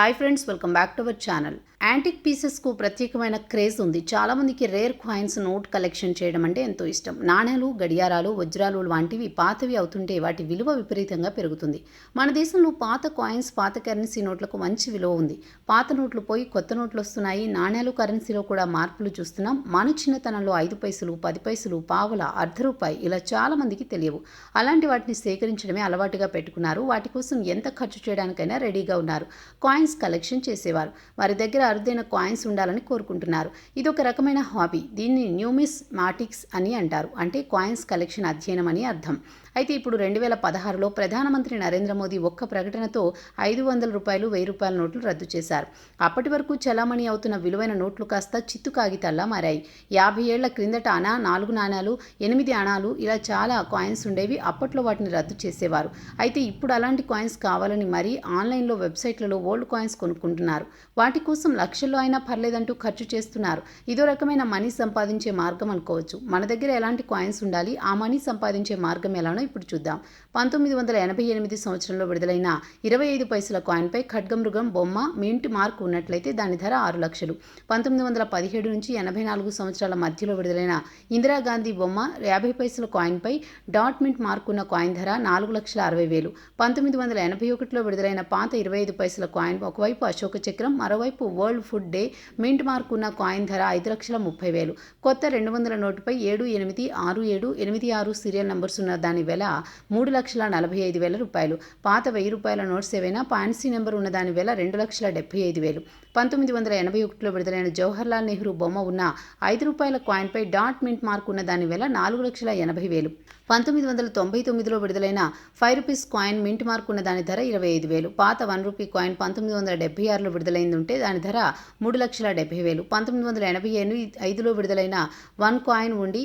Hi friends welcome back to our channel antique పీసెస్కు ప్రత్యేకమైన craze ఉంది. చాలామందికి రేర్ కాయిన్స్ నోట్ కలెక్షన్ చేయడం అంటే ఎంతో ఇష్టం. నాణేలు గడియారాలు వజ్రాలు వంటివి పాతవి అవుతుంటే వాటి విలువ విపరీతంగా పెరుగుతుంది. మన దేశంలో పాత కాయిన్స్ పాత కరెన్సీ నోట్లకు మంచి విలువ ఉంది. పాత నోట్లు పోయి కొత్త నోట్లు వస్తున్నాయి. నాణేలు కరెన్సీలో కూడా మార్పులు చూస్తున్నాం. మన చిన్నతనంలో ఐదు పైసలు పది పైసలు పావుల అర్ధ రూపాయి ఇలా చాలామందికి తెలియవు. అలాంటి వాటిని సేకరించడమే అలవాటుగా పెట్టుకున్నారు. వాటి కోసం ఎంత ఖర్చు చేయడానికైనా రెడీగా ఉన్నారు. కాయిన్స్ కాయిన్స్ కలెక్షన్ చేసేవారు. వారి దగ్గర అరుదైన కాయిన్స్ ఉండాలని కోరుకుంటున్నారు. ఇది ఒక రకమైన హాబీ దీన్ని న్యూమిస్ మాటిక్స్ అని అంటారు. అంటే కాయిన్స్ కలెక్షన్ అధ్యయనం అని అర్థం. అయితే ఇప్పుడు రెండు వేల పదహారులో ప్రధానమంత్రి నరేంద్ర మోదీ ఒక్క ప్రకటనతో ఐదు వందల రూపాయలు వెయ్యి రూపాయల నోట్లు రద్దు చేశారు. అప్పటి వరకు చలామణి అవుతున్న విలువైన నోట్లు కాస్త చిత్తు కాగితాల్లా మారాయి. యాభై ఏళ్ళ క్రిందట అనా నాలుగు నాణాలు ఎనిమిది అణాలు ఇలా చాలా కాయిన్స్ ఉండేవి అప్పట్లో వాటిని రద్దు చేసేవారు. అయితే ఇప్పుడు అలాంటి కాయిన్స్ కావాలని మరీ ఆన్లైన్లో వెబ్సైట్లలో ఓల్డ్ కాయిన్స్ కొనుక్కుంటున్నారు. వాటి కోసం లక్షల్లో అయినా పర్లేదంటూ ఖర్చు చేస్తున్నారు. ఇదో రకమైన మనీ సంపాదించే మార్గం అనుకోవచ్చు. మన దగ్గర ఎలాంటి కాయిన్స్ ఉండాలి? ఆ మనీ సంపాదించే మార్గం ఎలానో ఇప్పుడు చూద్దాం. పంతొమ్మిది వందల ఎనభై ఎనిమిది సంవత్సరంలో విడుదలైన ఇరవై ఐదు పైసల కాయిన్పై ఖడ్గమృగం బొమ్మ మింట్ మార్క్ ఉన్నట్లయితే దాని ధర ఆరు లక్షలు. పంతొమ్మిది వందల పదిహేడు నుంచి ఎనభై నాలుగు సంవత్సరాల మధ్యలో విడుదలైన ఇందిరాగాంధీ బొమ్మ యాభై పైసల కాయిన్పై డాట్ మింట్ మార్క్ ఉన్న కాయిన్ ధర నాలుగు లక్షల అరవై వేలు. పంతొమ్మిది వందల ఎనభై ఒకటిలో విడుదలైన పాత ఇరవై ఐదు పైసల కాయిన్ ఒకవైపు అశోక చక్రం మరోవైపు world food day mint mark ఉన్న కాయిన్ ధర ఐదు లక్షల ముప్పై వేలు. కొత్త రెండు వందల నోటుపై ఏడు ఎనిమిది ఆరు ఏడు ఎనిమిది ఆరు సీరియల్ నంబర్స్ ఉన్న దాని వెల మూడు లక్షల నలభై ఐదు వేల రూపాయలు. పాత వెయ్యి రూపాయల నోట్స్ ఏవైనా పాన్సీ నెంబర్ ఉన్న దాని వెల రెండు లక్షల డెబ్బై ఐదు వేలు. పంతొమ్మిది వందల ఎనభై ఒకటిలో విడుదలైన జవహర్లాల్ నెహ్రూ బొమ్మ ఉన్న ఐదు రూపాయల కాయిన్పై డాట్ మింట్ మార్క్ ఉన్న దాని వెల నాలుగు లక్షల ఎనభై వేలు. పంతొమ్మిది వందల తొంభై తొమ్మిదిలో విడుదలైన five rupees coin mint mark ఉన్న దాని ధర ఇరవై ఐదు వేలు. పాత వన్ రూపీ కాయిన్ పంతొమ్మిది వందల డెబ్బై ఆరులో విడుదలైంది ఉంటే దాని ధర మూడు లక్షల డెబ్బై వేలు. పంతొమ్మిది వందల ఎనభై ఎనిమిది ఐదులో విడుదలైన వన్ కాయిన్ ఉండి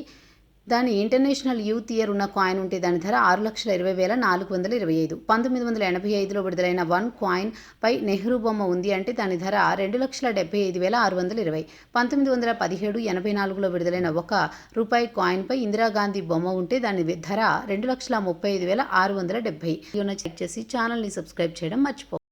దాని ఇంటర్నేషనల్ యూత్ ఇయర్ ఉన్న కాయిన్ ఉంటే దాని ధర ఆరు లక్షల ఇరవై వేల నాలుగు వందల ఇరవై ఐదు. పంతొమ్మిది వందల ఎనభై ఐదులో విడుదలైన వన్ కాయిన్ పై నెహ్రూ బొమ్మ ఉంది అంటే దాని ధర రెండు లక్షల డెబ్బై ఐదు వేల ఆరు వందల ఇరవై. పంతొమ్మిది వందల పదిహేడు ఎనభై నాలుగులో విడుదలైన ఒక రూపాయి కాయిన్పై ఇందిరాగాంధీ బొమ్మ ఉంటే దాని ధర రెండు లక్షల ముప్పై ఐదు వేల ఆరు వందల డెబ్బై. చెక్ చేసి ఛానల్ని సబ్స్క్రైబ్ చేయడం మర్చిపో